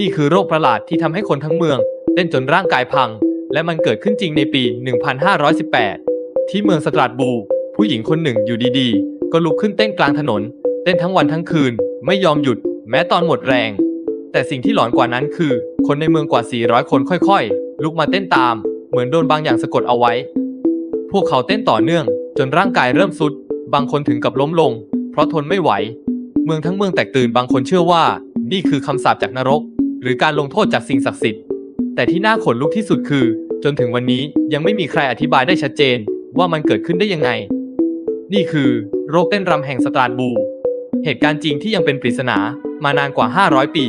นี่คือโรคประหลาดที่ทำให้คนทั้งเมืองเต้นจนร่างกายพัง และมันเกิดขึ้นจริงในปี 1518 ที่เมืองสตราสบู ผู้หญิงคนหนึ่งอยู่ดีๆ ก็ลุกขึ้นเต้นกลางถนน เต้นทั้งวันทั้งคืน ไม่ยอมหยุด แม้ตอนหมดแรง แต่สิ่งที่หลอนกว่านั้นคือ คนในเมืองกว่า 400 คนค่อยๆ ลุกมาเต้นตาม เหมือนโดนบางอย่างสะกดเอาไว้ พวกเขาเต้นต่อเนื่อง จนร่างกายเริ่มสุด บางคนถึงกับล้มลง เพราะทนไม่ไหว เมืองทั้งเมืองแตกตื่นบางคนเชื่อว่า นี่คือคำสาปจากนรก หรือการลงโทษจากสิ่งศักดิ์สิทธิ์ แต่ที่น่าขนลุกที่สุดคือ จนถึงวันนี้ยังไม่มีใครอธิบายได้ชัดเจนว่ามันเกิดขึ้นได้ยังไง นี่คือโรคเต้นรำแห่งสตราบู เหตุการณ์จริงที่ยังเป็นปริศนามานานกว่า 500 ปี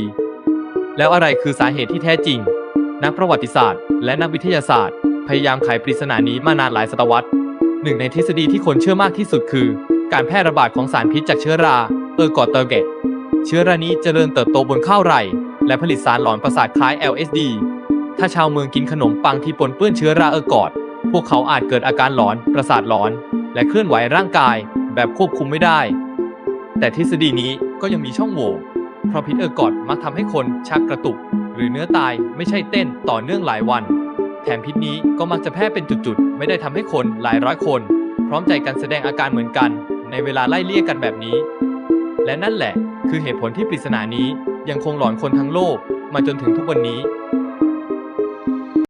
แล้วอะไรคือสาเหตุที่แท้จริง นักประวัติศาสตร์ และนักวิทยาศาสตร์ พยายามไขปริศนานี้มานานหลายศตวรรษ หนึ่งในทฤษฎีที่คนเชื่อมากที่สุดคือ การแพร่ระบาดของสารพิษจากเชื้อราเออร์กอเตอร์เกตเชื้อรานี้เจริญเติบโตบนข้าวไร่ และผลิตสารหลอนประสาทคล้าย LSD ถ้าชาวเมืองกินขนมปังที่ปนเปื้อนเชื้อราเออร์กอตพวกเขาอาจเกิดอาการหลอน ประสาทหลอน และเคลื่อนไหวร่างกาย แบบควบคุมไม่ได้ แต่ทฤษฎีนี้ก็ยังมีช่องโหว่เพราะพิษเออร์กอตมักทำให้คนชักกระตุก หรือเนื้อตายไม่ใช่เต้นต่อเนื่องหลายวัน แถมพิษนี้ก็มักจะแพร่เป็นจุดๆ ไม่ได้ทำให้คนหลายร้อยคน พร้อมใจกันแสดงอาการเหมือนกัน ในเวลาไล่เลี่ยกันแบบนี้ และนั่นแหละ คือเหตุผลที่ปริศนานี้ ยังคงหลอนคนทั้งโลกมาจนถึงทุกวันนี้